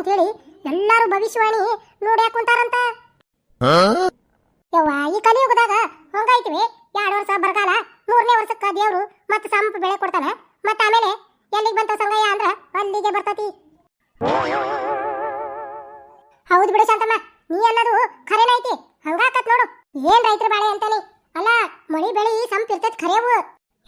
ಅಂತ ಹೇಳಿ ಎಲ್ಲಾರು ಭವಿಷ್ಯವಾಣಿ ನೋಡಿ ಕುಂತಾರಂತ? ಯವ್ವ, ಈ ಕಲಿಯುಗದಾಗ ಹಂಗಾಯ್ತಿವಿ. ಎರಡು ವರ್ಷ ಬರಗಾಲ, ಮೂರನೇ ವರ್ಷಕ್ಕ ದೇವ್ರು ಮತ್ತೆ ಸಂಪ ಬೆಳೆ ಕೊಡ್ತಾನ. ಮತ್ತೆ ಆಮೇಲೆ ಎಲ್ಲಿಗೆ ಬಂತ ಸಂಗಯ್ಯ ಅಂದ್ರ ಅಲ್ಲಿಗೆ ಬರ್ತತಿ. ಹೌದು ಬಿಡು ಶಾಂತಮ್ಮ, ನೀ ಅನ್ನೋದು ಖರೇನ ಐತಿ? ಹಂಗಾಕತ್ ನೋಡು. ಏನ್ ರೈತರ ಬಾಳೆ ಅಂತಾನೆ ಅಲ್ಲ, ಮಳಿ ಬೆಳಿ ಸಂಪ ಇರ್ತೈತಿ ಖರೇವು.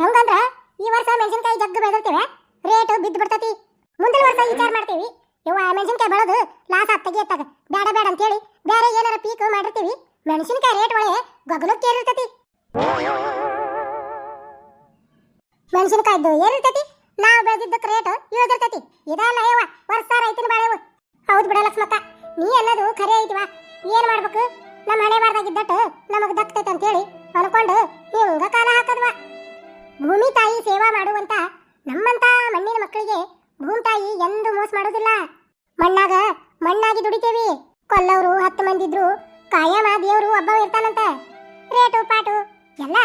ಹೆಂಗಂದ್ರ, ಈ ವರ್ಷ ಮೆಣಸಿನಕಾಯಿ ಜಗ್ಗ ಬೆಳೆದಿರ್ತೇವೆ, ರೇಟ್ ಬಿದ್ದು ಬಿಡ್ತತಿ. ಮುಂದಿನ ವರ್ಷ ವಿಚಾರ ಮಾಡ್ತೀವಿ. ಇವ ಮೆಣಸಿನಕಾಯಿ ಬೆಳೆದು ಲಾಸ್ ಆತ್ ತೆಗಿಯತ್ತಾಗ ಬೇಡ ಬೇಡ ಅಂತೇಳಿ ಬೇರೆ ಏನಾರ ಪೀಕ್ ಮಾಡಿರ್ತೀವಿ, ಮೆಣಸಿನಕಾಯಿ ರೇಟ್ ಒಳಗೆ ಗಗನಕ್ಕೆ ಏರಿರ್ತತಿ. ಮೆಣಸಿನಕಾಯ್ದು ಏನಿರ್ತತಿ ನಾವು ಬೆಳೆದಿದ್ದಕ್ಕೆ ರೇಟ್ ಇಳಿದಿರ್ತತಿ. ಇದಲ್ಲ ಯವ್ವ, ವರ್ಷ ರೈತನ ಬಾಳೆವು. ಹೌದು ಬಿಡ ಲಕ್ಷ್ಮಕ್ಕ, ನೀ ಅನ್ನೋದು ಖರೆ ಐತಿವಾ ಏನ್ ಮಾಡ್ಬೇಕು? ನಮ್ಮ ಹಣೆ ಬಾರ್ದಾಗಿದ್ದಟ್ಟು ನಮಗ್ ದಕ್ತೈತೆ ಅಂತೇಳಿ ಅನ್ಕೊಂಡು ಹಿಂಗ ಕಾಲ ಹಾಕದ್ವಾ. ಭೂಮಿ ತಾಯಿ ಸೇವಾ ಮಾಡುವಂತ ನಮ್ಮಂತ ಮಣ್ಣಿನ ಮಕ್ಕಳಿಗೆ ಭೂಮಿ ತಾಯಿ ಎಂದು ಮೋಸ ಮಾಡೋದಿಲ್ಲ. ಮಣ್ಣಾಗ ಮಣ್ಣಾಗಿ ದುಡಿತೇವಿ. ಕೊಲ್ಲವರು ಹತ್ತು ಮಂದಿ ಇದ್ರು ಕಾಯಮ ದೇವರು ಒಬ್ಬ ಇರ್ತಾನಂತ. ರೇಟು, ಪಾಟು ಎಲ್ಲ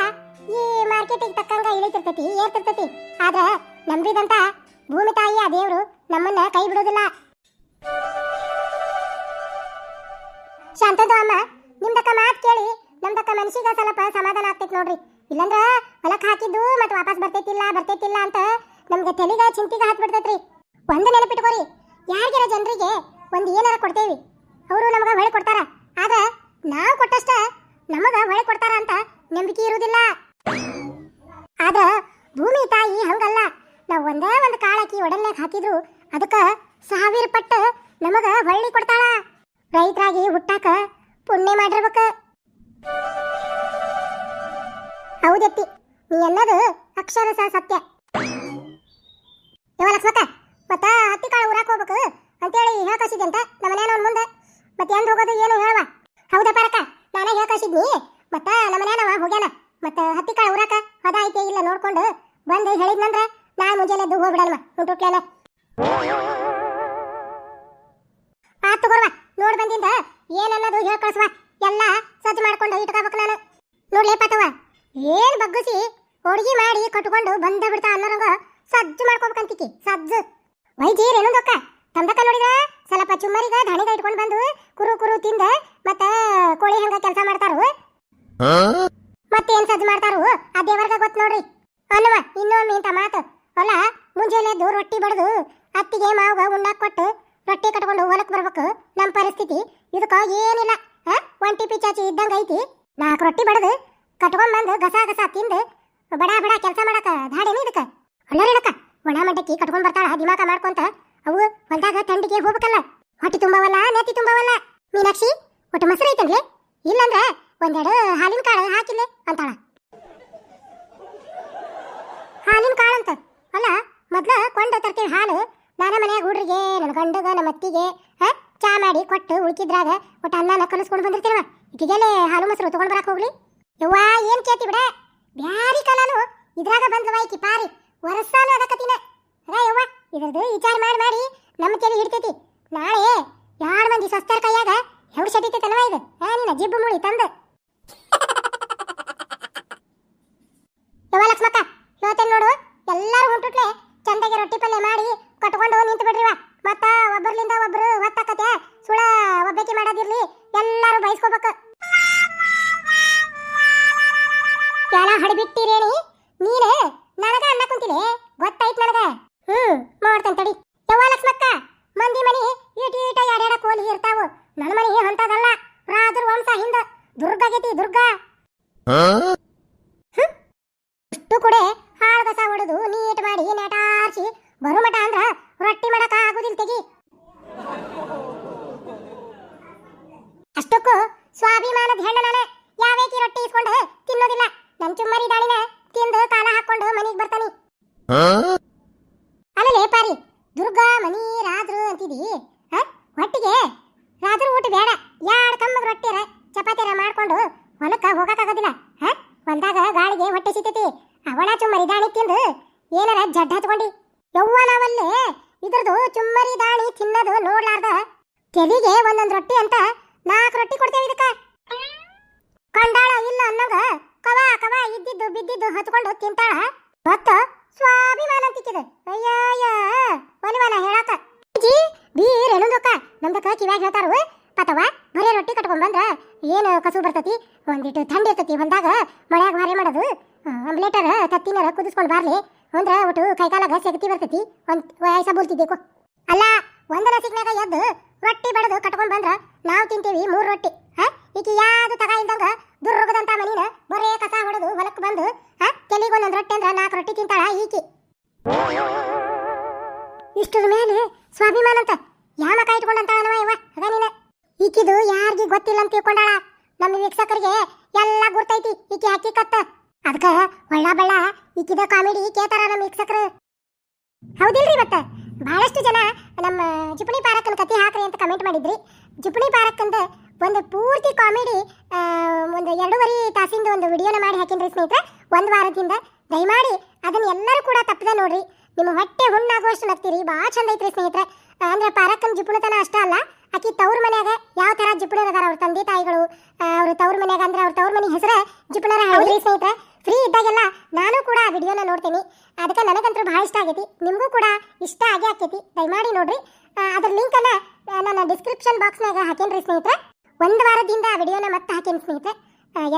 ಈ ಮಾರ್ಕೆಟಿಗೆ ತಕ್ಕಂಗ ಇಳಿತಿರ್ತೈತಿ, ಏರ್ತಿರ್ತೈತಿ. ಆದ್ರೆ ನಂಬಿದಂತ ಭೂಮಿ ತಾಯಿ, ಆ ದೇವರು ನಮ್ಮನ್ನ ಕೈ ಬಿಡೋದಿಲ್ಲ. ಶಾಂತದ ಅಮ್ಮ ನಿಮ್ದಕ್ಕ ಮಾತು ಕೇಳಿ ನಮ್ದಕ್ಕ ಮನಸ್ಸಿಗೆ ಸ್ವಲ್ಪ ಸಮಾಧಾನ ಆಗ್ತೈತಿ ನೋಡ್ರಿ. ಇಲ್ಲಂದ್ರ ಹೊಲಕ್ಕೆ ಹಾಕಿದ್ದು ಮತ್ತೆ ವಾಪಸ್ ಬರ್ತೈತಿಲ್ಲ ಬರ್ತೈತಿಲ್ಲ ಅಂತ ನಮ್ಗೆ ತೆಲಿಗ ಚಿಂತಿಗ ಹಾಕ್ಬಿಡ್ತೈತ್ರಿ ಒಂದು ನೆನಪಿಟ್ಕೋರಿ. ಯಾರಿಗಾರ ಜನರಿಗೆ ಒಂದು ಏನಾರ ಕೊಡ್ತೇವಿ, ಅವರು ನಮಗ ಹೊಳೆ ಕೊಡ್ತಾರ. ಆಗ ನಾವು ಕೊಟ್ಟಷ್ಟ ನಮಗೆ ಹೊಳೆ ಕೊಡ್ತಾರ ಅಂತ ನಂಬಿಕೆ ಇರುವುದಿಲ್ಲ ಆದ್ರೆ ಭೂಮಿ ತಾಯಿ ಹಂಗಲ್ಲ. ನಾವು ಒಂದೇ ಒಂದು ಕಾಳಕಿ ಒಡಲ್ನಾಗ ಹಾಕಿದ್ರು ಅದಕ್ಕೆ ಸಾವಿರ ಪಟ್ಟು ನಮಗೆ ಹೊಳ್ಳಿ ಕೊಡ್ತಾಳ. ರೈತರಾಗಿ ಹುಟ್ಟಾಕ ಪುಣ್ಯ ಮಾಡಿರ್ಬೇಕು. ಹೌದತ್ತಿ. ನೀ ಅನ್ನೋದು ಸಹ ಸತ್ಯ. ಯಾವ ಲಕ್ಷ್ಮಕ್ಕ, ಮತ್ತ ಹತ್ತಿ ಕಾಳು ಊರಾಕ್ ಹೋಗ್ಬೇಕು ಅಂತೇಳಿ ಹೇಳ ಅಂತ ನಮ್ಮ ಮನೆಯವ್ನ ಮುಂದೆ. ಮತ್ತೆ ಎಂದ್ ಹೋಗೋದು ಏನು ಹೇಳುವ ಹೌದಾ ಪಾರಕ್ಕ ನಾನೇ ಹೇಳ್ಕಸಿದ್ನಿ ಮತ್ತ ನಮ್ಮ ಮನೆಯವ ಹೋಗ್ಯಾನ. ಮತ್ತ ಹತ್ತಿ ಕಾಳು ಊರಾಕ ಹೊದ ಐತೆ ಇಲ್ಲ ನೋಡ್ಕೊಂಡು ಬಂದು ಹೇಳಿದ್ನಂದ್ರ ನಾ ಮುಂಜಾನೆ ಎದ್ದು ಹೋಗ್ಬಿಡಲ್ವ ಉಂಟುಟ್ಲೇನೆ ಆತ್ ತಗೋರ್ವ, ನೋಡ್ ಬಂದಿಂದ ಏನನ್ನೋದು ಹೇಳ್ ಕಳ್ಸುವ. ಎಲ್ಲ ಸಜ್ಜು ಮಾಡ್ಕೊಂಡು ಇಟ್ಕೋಬೇಕು ನಾನು. ನೋಡ್ಲೇ ಪಾತವ ಏನ್ ಬಗ್ಗಿಸಿ ಹೋಳಿಗೆ ಮಾಡಿ ಕಟ್ಕೊಂಡು ಬಂದ ಬಿಡ್ತಾ ಅನ್ನೋರಂಗ ಸಜ್ಜು ಮಾಡ್ಕೋಬೇಕಂತಿಕಿ ಸಜ್ಜು. ವೈಜಿ ಏನೊಂದು ಅಕ್ಕ ತಂದಕ ನೋಡಿದ ಸ್ವಲ್ಪ ಚುಮ್ಮರಿಗ ಧಣಿಗ ಇಟ್ಕೊಂಡು ಬಂದು ಕುರು ಕುರು ತಿಂದ ಮತ್ತ ಕೋಳಿ ಹಂಗ ಕೆಲಸ ಮಾಡ್ತಾರು. ಮತ್ತೇನ್ ಸಜ್ಜು ಮಾಡ್ತಾರು? ಆ ದೇವರ್ಗ ಗೊತ್ತು ನೋಡ್ರಿ. ಅನ್ನವ ಇನ್ನೊಮ್ಮೆ ಇಂಥ ಮಾತು. ಅಲ್ಲ ಮುಂಜಾನೆ ಎದ್ದು ರೊಟ್ಟಿ ಬಡದು ಅತ್ತಿಗೆ ಮಾವಗ ಉಣ್ಣಾಕ್ ಕೊಟ್ಟು ರೊಟ್ಟಿ ಕಟ್ಕೊಂಡು ಹೊಲಕ್ ಬರ್ಬೇಕು. ನಮ್ಮ ಪರಿಸ್ಥಿತಿ ಇದಕ್ಕ ಏನಿಲ್ಲ. ಆ? ಒಂಟಿ ಪಿಚಾಚಿ ಇದ್ದಂಗ ಐತಿ. ನಾಲ್ಕು ರೊಟ್ಟಿ ಬಡದು ಕಟ್ಕೊಂಡ್ ಬಂದು ಗಸ ಗಸ ತಿಂದು ಬಡ ಬಡ ಕೆಲಸ ಮಾಡಕ ಧಾಡೇನು ಇದಕ್ಕ. ಅಲ್ಲರಿಡಕ ಒಣ ಮಡ್ಡಕ್ಕಿ ಕಟ್ಕೊಂಡ್ ಬರ್ತಾಳ, ದಿಮಾಕ ಮಾಡ್ಕೊಂತ, ಅವು ಹೊಲ್ದಾಗ ತಂಡಿಗೆ ಹೋಗ್ಬೇಕಲ್ಲ. ಹೊಟ್ಟಿ ತುಂಬವಲ್ಲ, ನೆತ್ತಿ ತುಂಬವಲ್ಲ. ಮೀನಾಕ್ಷಿ, ಒಟ್ಟು ಮೊಸರು ಐತನ್ಲೆ? ಇಲ್ಲಂದ್ರ ಒಂದೆರಡು ಹಾಲಿನ ಕಾಳು ಹಾಕಿಲ್ಲ ಅಂತಾಳ. ಹಾಲಿನ ಕಾಳು ಅಂತ? ಅಲ್ಲ, ಮೊದ್ಲ ಕೊಂಡ ತರ್ತೀವಿ ಹಾಲು, ನಾನ ಮನ್ಯಾಗ ಹುಡ್ರಿಗೆ ನನ್ನ ಗಂಡಗ ನಮ್ಮ ಅತ್ತಿಗೆ ಚಾ ಮಾಡಿ ಕೊಟ್ಟು ಉಳ್ಕಿದ್ರಾಗ ಒಟ್ಟು ಅನ್ನನ ಕಲಿಸ್ಕೊಂಡು ಬಂದಿರ್ತೀನವ. ಈಗೆಲೆ ಹಾಲು ಮೊಸರು ತೊಗೊಂಡು ಬರಕ್ಕೆ ಹೋಗ್ಲಿ. ಯವ್ವಾ, ಏನು ಕೇತಿ ಬಿಡ? ಬ್ಯಾರಿ ಕಾಲಾನು ಇದ್ರಾಗ ಬಂದ್ಲವ ಈಕಿ ಪಾರಿ. ಅದಕತಿನ ಅದ ಯವ್ವ, ಇದ್ರದ್ದು ವಿಚಾರ ಮಾಡಿ ಮಾಡಿ ನಮ್ಮ ತಲೆ ಹಿಡ್ತೈತಿ. ನಾಳೆ ಯಾರು ಮಂದಿ ಸ್ವಸ್ಥರ ಕೈಯಾಗ ಹೆವ್ರು ತನವ ಇದು? ಆ ನಿನ್ನ ಜಿಬ್ಬು ಮುಳಿ ತಂದು. ಯವ್ವ ಲಕ್ಷ್ಮಕ್ಕ, ಹೇಳ್ತೇನೆ ನೋಡು, ಎಲ್ಲರೂ ಹೊಂಟುಟ್ಲೆ ಚಂದಗೆ ರೊಟ್ಟಿ ಪಲ್ಯ ಮಾಡಿ ಕಟ್ಕೊಂಡು ನಿಂತು ಬಿಡ್ರಿವ ಮತ್ತ ಒಬ್ಬರ್ಲಿಂದ ಒಬ್ರು ಹೊತ್ತಾಕತೆ ಸುಳ ಒಬ್ಬಕಿ ಮಾಡೋದಿರ್ಲಿ, ಎಲ್ಲರೂ ಬಯಸ್ಕೋಬೇಕು ಎಲ್ಲ ಹಡಿಬಿಟ್ಟಿರೇಣಿ ನೀನೇ ಗೊತ್ತಾಯ್ತು ನನಗ ಹ್ಮ್ ಮಾಡ್ತೇನೆ ತಡಿ ಯವ್ವ ಲಕ್ಷ್ಮಕ್ಕ ಮಂದಿ ಮನಿ ಈಟ ಈಟ ಎಡೆಡ ಕೋಲಿ ಇರ್ತಾವು ನನ್ನ ಮನಿ ಹೊಂಟದಲ್ಲ ರಾಜರ ವಂಶ ಹಿಂದ ದುರ್ಗಾಗೈತಿ ದುರ್ಗಾ ಇಷ್ಟು ಕೂಡೆ ಹಾಳು ಕಸ ಹೊಡೆದು ನೀಟ್ ಮಾಡಿ ನೆಟ ಆರ್ಸಿ ಬರು ಮಟ ಅಂದ್ರ ರೊಟ್ಟಿ ಮಾಡಕ ಆಗುದಿಲ್ಲ ತೆಗಿ ಅಷ್ಟಕ್ಕೂ ಸ್ವಾಭಿಮಾನದ ಹೆಣ್ಣು ನಾನು ಯಾವೇಕಿ ರೊಟ್ಟಿ ಇಸ್ಕೊಂಡು ತಿನ್ನೋದಿಲ್ಲ ನನ್ ಚುಮ್ಮರಿ ದಾಳಿನ ತಿಂದು ಕಾಲ ಹಾಕೊಂಡು ಮನಿಗ್ ಬರ್ತಾನಿ ಅಲ್ಲಲೇ ಪಾರಿ, ದುರ್ಗಾ ಮನಿ ರಾದ್ರು ಅಂತಿದಿ? ಹೊಟ್ಟಿಗೆ ರಾದ್ರು ಊಟ ಬೇಡ. ಯಾಡ್ ಕಮ್ಮಗ್ ರೊಟ್ಟಿರ ಚಪಾತಿರ ಮಾಡ್ಕೊಂಡು ಹೊಲಕ್ಕ ಹೋಗಕ್ಕಾಗೋದಿಲ್ಲ ಹೊಲ್ದಾಗ ಗಾಳಿಗೆ ಹೊಟ್ಟೆ ಸಿಗ್ತೈತಿ ಅವಳ ಚುಮ್ಮರಿ ದಾಣಿ ತಿಂದು ಏನಾರ ಜಡ್ ಹತ್ಕೊಂಡಿ ಯವ್ವ ಇದ್ರದ್ದು ಚುಮ್ಮರಿ ದಾಣಿ ತಿನ್ನದು ನೋಡ್ಲಾರ್ದ. ತೆಲಿಗೆ ಒಂದೊಂದು ರೊಟ್ಟಿ ಅಂತ ನಾಲ್ಕು ರೊಟ್ಟಿ ಕೊಡ್ತೇವೆ ಇದಕ್ಕ. ಕಂಡಾಳ ಇಲ್ಲ ಅನ್ನೋದು ಕವಾ ಕವಾ ಇದ್ದಿದ್ದು ಬಿದ್ದಿದ್ದು ಹತ್ಕೊಂಡು ತಿಂತಾಳ. ಮತ್ತ ಸ್ವಾಭಿಮಾನ ಅಂತಿಕ್ಕಿದೆ ಅಯ್ಯಯ್ಯ, ಒಲಿವನ ಹೇಳಾಕ ಜಿ ಬೀರ್ ಏನೊಂದಕ್ಕ ನಮ್ದಕ್ಕ ಕಿವ್ಯಾಗ ಹೇಳ್ತಾರು. ಪತವ ಬರೀ ರೊಟ್ಟಿ ಕಟ್ಕೊಂಡ್ ಬಂದ್ರ ಏನು ಕಸು ಬರ್ತತಿ? ಒಂದಿಟ್ಟು ಥಂಡಿ ಇರ್ತತಿ, ಹೊಲ್ದಾಗ ಮಳ್ಯಾಗ ವಾರೆ ಮಾಡೋದು. ಆಮ್ಲೆಟರ ತತ್ತಿನರ ಕುದಿಸ್ಕೊಂಡು ಬಾರ್ಲಿ. ಅಂದ್ರ ಒಟ್ಟು ಕೈಕಾಲಾಗ ಸೆಗತಿ ಬರ್ತತಿ. ಒಂದ್ ವಯಸ್ಸ ಬೂಲ್ತಿದ್ದೇಕು ಅಲ್ಲ, ಒಂದನ ಸಿಗ್ನಾಗ ಎದ್ದು ರೊಟ್ಟಿ ಬಡದು ಕಟ್ಕೊಂಡ್ ಬಂದ್ರ ನಾವು ತಿಂತೀವಿ ಮೂರು ರೊಟ್ಟಿ. ಗೊತ್ತಿಲ್ಲ ಅಂತ ತಿಳ್ಕೊಂಡಾಳ. ನಮ್ಮ ವೀಕ್ಷಕರಿಗೆ ಎಲ್ಲ ಗುರ್ತೈತಿ. ಈಕಿ ಹಕ್ಕಿಕತ್ತ ಅದಕ್ಕ ಒಳ್ಳ ಬಳ್ಳ ಈಕಿದ ಕಾಮಿಡಿ ಕೇತಾರ ನಮ್ಮ ವೀಕ್ಷಕರು. ಹೌದಿಲ್ರಿ ಮತ್ತ? ಬಹಳಷ್ಟು ಜನ ನಮ್ಮ ಜುಪಣಿ ಪಾರಕ್ಕನ ಕತೆ ಹಾಕ್ರಿ ಅಂತ ಕಮೆಂಟ್ ಮಾಡಿದ್ರಿ. ಜಿಪಣಿ ಪಾರಕ್ಕಂದ ಒಂದು ಪೂರ್ತಿ ಕಾಮಿಡಿ ಒಂದು ಎರಡೂವರೆ ತಾಸಿಂದ ಒಂದು ವಿಡಿಯೋನ ಮಾಡಿ ಹಾಕಿನ್ರಿ ಸ್ನೇಹಿತರೆ. ಒಂದು ವಾರದಿಂದ. ದಯಮಾಡಿ ಅದನ್ನ ಎಲ್ಲರೂ ಕೂಡ ತಪ್ಪದೆ ನೋಡ್ರಿ. ನಿಮ್ಮ ಹೊಟ್ಟೆ ಹುಣ್ಣಾಗುವಷ್ಟು ನಗ್ತೀರಿ. ಭಾಳ ಚಂದ ಐತ್ರಿ ಸ್ನೇಹಿತರೆ. ಅಂದ್ರೆ ಪಾರಕ್ಕನ ಜುಪುಣತನ ಅಷ್ಟ ಅಲ್ಲ. ಆಕಿ ತವ್ರ ಮನ್ಯಾಗ ಯಾವ ತರ ಜಿಪುಣರ ಅದಾರ ಅವ್ರ ತಂದೆ ತಾಯಿಗಳು ಅವ್ರ ತವ್ರ ಮನ್ಯಾಗ ಅಂದ್ರೆ ಅವ್ರ ತವ್ರ ಮನೆ ಹೆಸರ ಜಿಪುಣರ ಹೌದ್ರಿ ಸ್ನೇಹಿತರೆ. ಫ್ರೀ ಇದ್ದಾಗೆಲ್ಲ ನಾನು ಕೂಡ ಆ ವಿಡಿಯೋನ ನೋಡ್ತೀನಿ. ಅದಕ್ಕೆ ನನಗಂತೂ ಭಾಳ ಇಷ್ಟ ಆಗೈತಿ. ನಿಮಗೂ ಕೂಡ ಇಷ್ಟ ಆಗೇ ಆಕೈತಿ. ದಯಮಾಡಿ ನೋಡ್ರಿ. ಅದರ ಲಿಂಕನ್ನ ನಾನು ಡಿಸ್ಕ್ರಿಪ್ಷನ್ ಬಾಕ್ಸ್ನಾಗ ಹಾಕೇನ್ರಿ ಸ್ನೇಹಿತರೆ. ಒಂದು ವಾರದಿಂದ ಆ ವಿಡಿಯೋನ ಮತ್ತೆ ಹಾಕೇನಿ ಸ್ನೇಹಿತರೆ.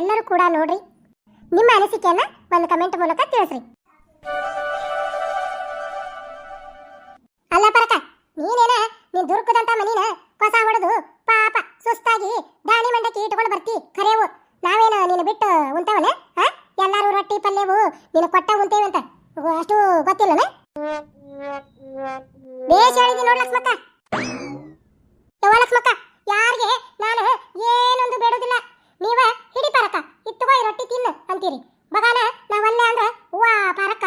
ಎಲ್ಲರೂ ಕೂಡ ನೋಡ್ರಿ. ನಿಮ್ಮ ಅನಿಸಿಕೆಯನ್ನ ಒಂದು ಕಮೆಂಟ್ ಮೂಲಕ ತಿಳಿಸ್ರಿ. ಅಲ್ಲ ಪರಕ, ನೀನೇನ ನೀನ್ ದುರ್ಗದಂತ ಮನಿನ ಕಸ ಹೊಡೆದು ಪಾಪ ಸುಸ್ತಾಗಿ ದಾಣಿ ಮಂಡಕ್ಕಿ ಇಟ್ಕೊಂಡು ಬರ್ತಿ, ಕರೆವು. ನಾವೇನು ನೀನು ಬಿಟ್ಟು ಉಂಟವಲ್ಲ ಹಾ? ಎಲ್ಲಾರು ರೊಟ್ಟಿ ಪಲ್ಯವು ನೀನು ಕೊಟ್ಟ ಅಂತ. ಅಷ್ಟು ಗೊತ್ತಿಲ್ಲನ ಬೇಷ್ ಹೇಳಿದಿ ನೋಡ್ ಲಕ್ಷ್ಮಕ್ಕ. ಯವ್ವ ಲಕ್ಷ್ಮಕ್ಕ, ಯಾರಿಗೆ? ನಾನು ಏನೊಂದು ಬೇಡೋದಿಲ್ಲ. ನೀವ ಹಿಡಿ ಪಾರಕ ಇತ್ತುಗೋ ಈ ರೊಟ್ಟಿ ತಿನ್ನು ಅಂತೀರಿ. ಬಗಾನ, ನಾವಲ್ಲೇ ಅಂದ್ರ, ವಾ ಪಾರಕ್ಕ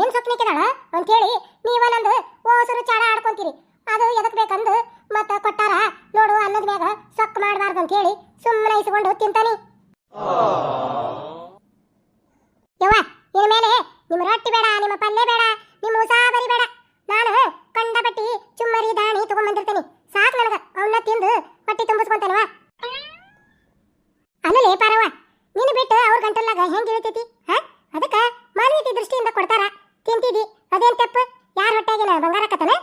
ಏನ್ ಸೊಪ್ನಿಕ್ಕಿದಾಳ ಅಂತೇಳಿ ನೀವ ನಂದು ಓಸರು ಚಾಡ ಆಡ್ಕೊಂತೀರಿ. ಅದು ಎದಕ್ ಬೇಕಂದು ಮತ್ತ ಕೊಟ್ಟಾರ ಅಂತ ಹೇಳಿ ಸುಮ್ಮನೆ ಇಸ್ಕೊಂಡು ತಿಂತಾನಿ ಯವ್ವ ಇನ್ ಮೇಲೆ ನಿಮ್ಮ ರೊಟ್ಟಿ ಬೇಡ ನಿಮ್ಮ ಪಲ್ಯ ಬೇಡ ನಿಮ್ಮ ಉಸಾಬರಿ ಬೇಡ ನಾನು ಕಂಡಪಟ್ಟಿ ಚುಮ್ಮರಿ ದಾಣಿ ತಗೊಂಡ್ಬಂದಿರ್ತೀನಿ ಸಾಕು ನನಗ ಅವನ್ನ ತಿಂದು ಹೊಟ್ಟಿ ತುಂಬಿಸ್ಕೊಂತಾನವ ಅಲ್ಲಲೇ ಪಾರವ್ವ ನೀನು ಬಿಟ್ಟು ಅವ್ರ ಗಂಟಲ್ಲಾಗ ಹೆಂಗ್ ಇಳಿತೈತಿ ಹಾ ಅದಕ್ಕ ಮಾನವೀಯತೆ ದೃಷ್ಟಿಯಿಂದ ಕೊಡ್ತಾರ ತಿಂತಿದಿ ಅದೇನ್ ತಪ್ಪು ಯಾರ ಹೊಟ್ಟೆಗಿನ ಬಂಗಾರ ಕತನ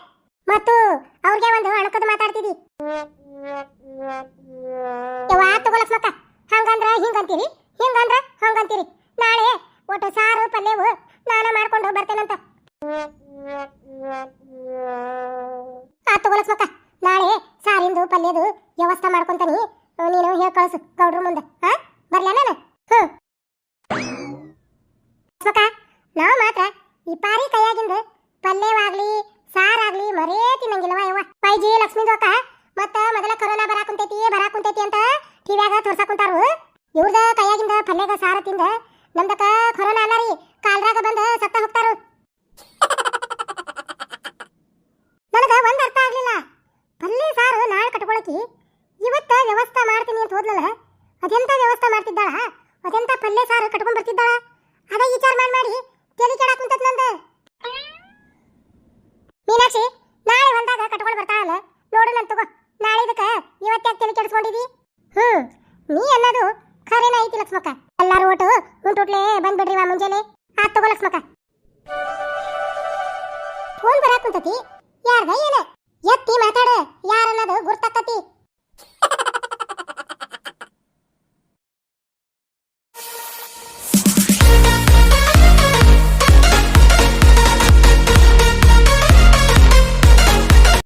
ಮತ್ತು ಅವ್ರಿಗೆ ಒಂದು ಅಣಕದ ಮಾತಾಡ್ತಿದಿ ಯವ್ವ ತಗೋಲಕ್ ಮಕ್ಕ ಹಂಗಂದ್ರ ಹಿಂಗಂತೀರಿ? ಹಿಂಗಂದ್ರ ಹಂಗಂತೀರಿ? ನಾಳೆ ಒಟ್ಟು ಸಾರು, ಪಲ್ಯವು ನಾನು ಮಾಡ್ಕೊಂಡು ಬರ್ತೇನಂತ. ಆ ತಗೋ ಮಕ್ಕ ನಾಳೆ ಸಾರಿಂದು, ಪಲ್ಯದು ವ್ಯವಸ್ಥೆ ಮಾಡ್ಕೊಂತಾನಿ. ನೀನು ಹೇಳಿ ಕಳ್ಸು ಗೌಡ್ರ ಮುಂದೆ. ಹಾ? ಬರ್ಲ ನಾನು ಹ್ಮ್ ಲಕ್ಷ್ಮಕ್ಕ ನಾವು ಮಾತ್ರ ಈ ಪಾರಿ ಕೈಯಾಗಿಂದ ಪಲ್ಯವಾಗ್ಲಿ ಸಾರಾಗ್ಲಿ ಮರೇ ತಿನ್ನಂಗಿಲ್ಲವ ಯವ್ವ ಪೈಜಿ ಲಕ್ಷ್ಮೀದು ಅಕ್ಕ ಮತ್ತ ಮೊದಲ ಕೊರೋನಾ ಬರಾಕುಂತೈತಿ ಬರಾಕುಂತೈತಿ ಅಂತ ಟಿವ್ಯಾಗ ತೋರ್ಸಾಕುಂತಾರು ಇವ್ರದ ಕೈಯಾಗಿಂದ ಪಲ್ಯಗ ಸಾರ ತಿಂದ ನಮ್ದಕ್ಕ ಕೊರೋನಾ ಅಲ್ಲ ರೀ ಕಾಲ್ರಾಗ ಬಂದ ಸತ್ತ ಹೋಗ್ತಾರು ನನಗ ಒಂದ್ ಅರ್ಥ ಆಗ್ಲಿಲ್ಲ ಪಲ್ಯ ಸಾರು ನಾಳೆ ಕಟ್ಕೊಳಕಿ ಇವತ್ತ ವ್ಯವಸ್ಥೆ ಮಾಡ್ತೀನಿ ಅಂತ ಹೋದ್ಲಲ್ಲ ಅದೆಂತ ವ್ಯವಸ್ಥೆ ಮಾಡ್ತಿದ್ದಾಳ ಅದೆಂತ ಪಲ್ಯ ಸಾರು ಕಟ್ಕೊಂಡ್ ಬರ್ತಿದ್ದಾಳ ಅದ ವಿಚಾರ ಮಾಡಿ ಮಾಡಿ ತಲೆ ಕೆಡಾಕ್ ಕುಂತತ್ ನಂದ ಮೀನಾಕ್ಷಿ ನಾಳೆ ಬಂದಾಗ ಕಟ್ಕೊಂಡು ಬರ್ತಾಳಲ್ಲ ನೋಡು ನನ್ ತಗೋ ನಾಳೆ ಇದಕ್ಕ ಇವತ್ತಾಗ ತಲೆ ಕೆಡಿಸ್ಕೊಂಡಿದಿ ಹ್ಮ್ ನೀ ಅನ್ನೋದು ಖರೇನ ಐತಿ ಲಕ್ಷ್ಮಕ್ಕ ಎಲ್ಲಾರು ಒಟ್ಟು ಉಂಟುಟ್ಲೆ ಬಂದ್ಬಿಡ್ರಿ ವಾ ಮುಂಜಾನೆ ಆತ್ ತಗೋ ಲಕ್ಷ್ಮಕ್ಕ ಫೋನ್ ಬರಾಕ್ ಕುಂತತಿ ಯಾರ್ದ ಏನ ಎತ್ತಿ ಮಾತಾಡ. ಯಾರನ್ನದು ಗುರ್ತಾಕತಿ